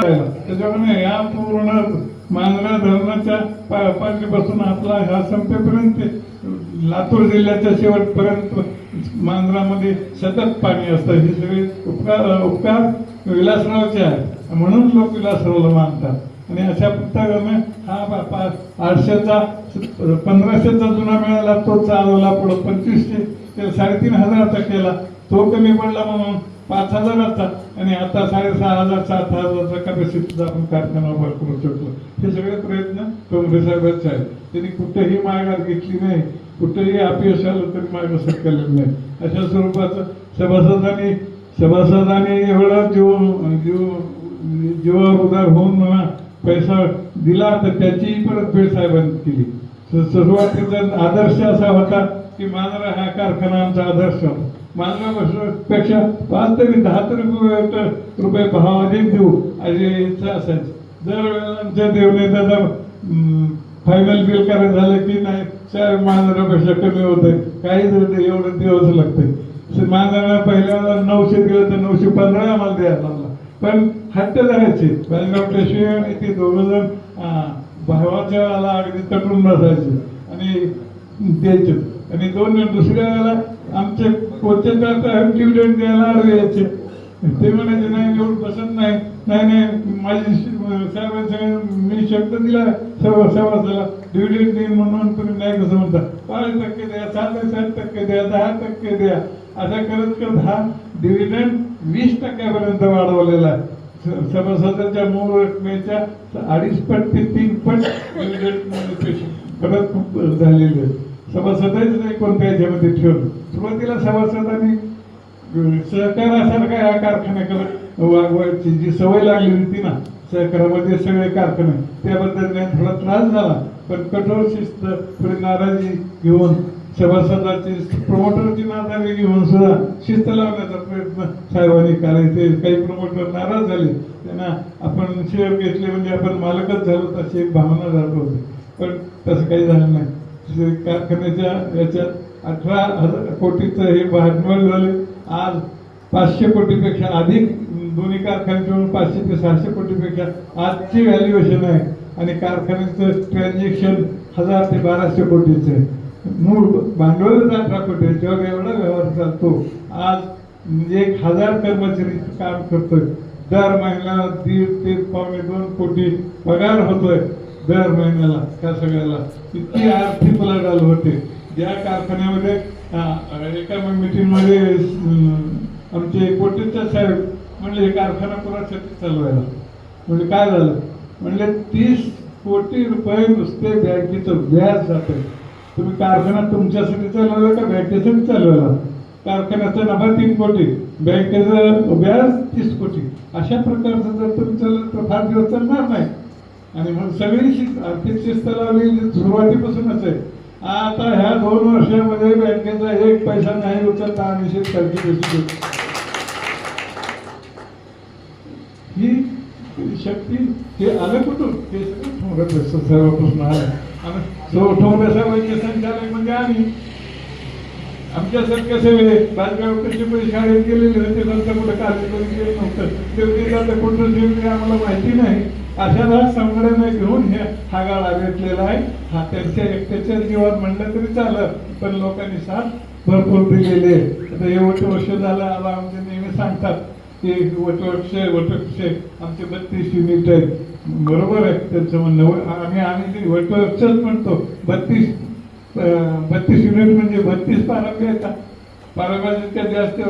त्याच्यामुळे या पूर्ण मांजरा धरणाच्या पा- आपला ह्या संपेपर्यंत लातूर जिल्ह्याच्या शेवटपर्यंत मांजरामध्ये सतत पाणी असतं. हे सगळे उपकार उपकार विलासरावचे आहेत. म्हणून लोक विलासरावला मानतात. आणि अशा पुस्तकाने हा पा- आठशेचा पंधराशेचा जुना मिळाला तो चालवला. पुढं पंचवीसशे ते साडेतीन हजाराचा केला तो कमी पडला म्हणून पाच हजार असतात. आणि आता साडेसहा हजार सात हजारचा कॅपॅसिटीचा आपण कारखाना उभा करू शकतो. हे सगळे प्रयत्न काँग्रेस साहेबांचे आहेत. त्यांनी कुठेही माघार घेतली नाही. कुठेही अपयश आलं तरी मागे केलेलं नाही. अशा स्वरूपाचं सभासदांनी सभासदांनी एवढा जीव जीव जीवावर उदार होऊन म्हणा पैसा दिला तर त्याचीही परतफेड साहेबांनी केली. स- सुरुवातीचा आदर्श असा होता की मानरा हा कारखाना आमचा आदर्श होता. मांजरापेक्षा पाच तरी दहा तरी रुपये रुपये भाव अधिक देऊ असे इच्छा असायची. जर आमच्या देवने दादा फायनल बिल करायचं झालं की नाही चार मांजरापेक्षा कमी होतंय. काहीच होते एवढं दिवस लागते मांजरा पहिल्या नऊशे दिलं तर नऊशे पंधरा आम्हाला द्यायला लागला. पण हट्ट धरायचे. बालगाव पेशवे आणि ते दोघं जण भावाच्या अगदी तटून बसायचे आणि द्यायचे. आणि दोन दुसऱ्या वेळेला आमचे कोचे डिव्हिडंड द्यायला आडवे यायचे ते म्हणायचे नाही एवढं पसंत नाही. नाही नाही माझी साहेबांनी मी शब्द दिला सर्व सभासला डिव्हिडंड देईन म्हणून तुम्ही नाही कसं म्हणता. पाच टक्के द्या सात सात टक्के द्या दहा टक्के द्या. असं करत करत हा डिव्हिडंड वीस टक्क्यापर्यंत वाढवलेला आहे. सभासदांच्या मूळ रकमेच्या अडीच पट ते तीन पट डिव्हिडंड परत खूप झालेले आहे. सभासदाच नाही कोणत्या याच्यामध्ये ठेवलं. सुरुवातीला सभासदांनी सहकारासारखा या कारखान्याकडे वागवायची जी सवय लागली होती ना सहकारामध्ये सगळे कारखाने त्याबद्दल त्यांना थोडा त्रास झाला. पण कठोर शिस्त थोडी नाराजी घेऊन सभासदाची प्रमोटरची नाराजी घेऊन सुद्धा शिस्त लावण्याचा प्रयत्न साहेबांनी करायचे काही प्रमोटर नाराज झाले. त्यांना आपण शेअर घेतले म्हणजे आपण मालकच झालो अशी एक भावना जात होती. पण तसं काही झालं नाही. कारखान्याच्या याच्यात अठरा हजार कोटीचं हे भांडवल झाले. आज पाचशे कोटीपेक्षा अधिक दोन्ही कारखान्याचे पाचशे ते सहाशे कोटीपेक्षा आजची व्हॅल्युएशन आहे. आणि कारखान्याचं ट्रान्झॅक्शन हजार ते बाराशे कोटीचं आहे. मूळ भांडवलच अठरा कोटी आहे. जेव्हा एवढा व्यवहार चालतो आज म्हणजे एक हजार कर्मचारी काम करतोय. दर महिन्याला दीड ते पावणे दोन कोटी पगार होतोय. दर महिन्याला त्या सगळ्याला इतकी आर्थिक उलाढाल होते. ज्या कारखान्यामध्ये एका मिटिंगमध्ये आमचे कोटीच्या साहेब म्हणले हे कारखाना पुरासाठी चालवायला? म्हणजे काय झालं? म्हणले तीस कोटी रुपये नुसते बँकेचं व्याज जाते तुम्ही कारखाना तुमच्यासाठी चालवला का बँकेसाठी चालवायला? कारखान्याचा नफा तीन कोटी बँकेचं व्याज तीस कोटी. अशा प्रकारचं जर तुम्ही चाललं तर फार दिवस चालणार नाही. आणि म्हणून सगळी शिस्त आर्थिक शिस्त लावली सुरुवातीपासूनच आहे. आता ह्या दोन वर्षामध्ये बँकेचा एक पैसा नाही उचलता आणि शेतकऱ्याची पैसे ही शक्ती हे आलं कुठून? ते सगळं ठोंगत असतं सर्वापासून आलं आणि तो ठोंगऱ्या वैद्य संचालक म्हणजे आम्ही. आमच्यासारख्या सेवे राजगाव पण शाळेत गेलेले होते नंतर कुठं कार्यक्रम केलं नव्हतं. तेवढी जातं कुठं जेवढे आम्हाला माहिती नाही. अशाला संघटना घेऊन हे हा गाळा भेटलेला आहे. हा त्यांच्या एकट्याच्या जीवात म्हणलं तरी चालत पण लोकांनी साथ भरपूर दिलेले आहे. आता एवढे वर्ष झालं आला आमचे नेहमी सांगतात की वटवृक्ष वटवृक्ष आमचे बत्तीस युनिट आहेत. बरोबर आहे त्यांचं म्हणणं. आम्ही आम्ही वटवृक्षच म्हणतो. बत्तीस बत्तीस युनिट म्हणजे बत्तीस पारंब्या येतात. पारंब्या जितक्या जास्त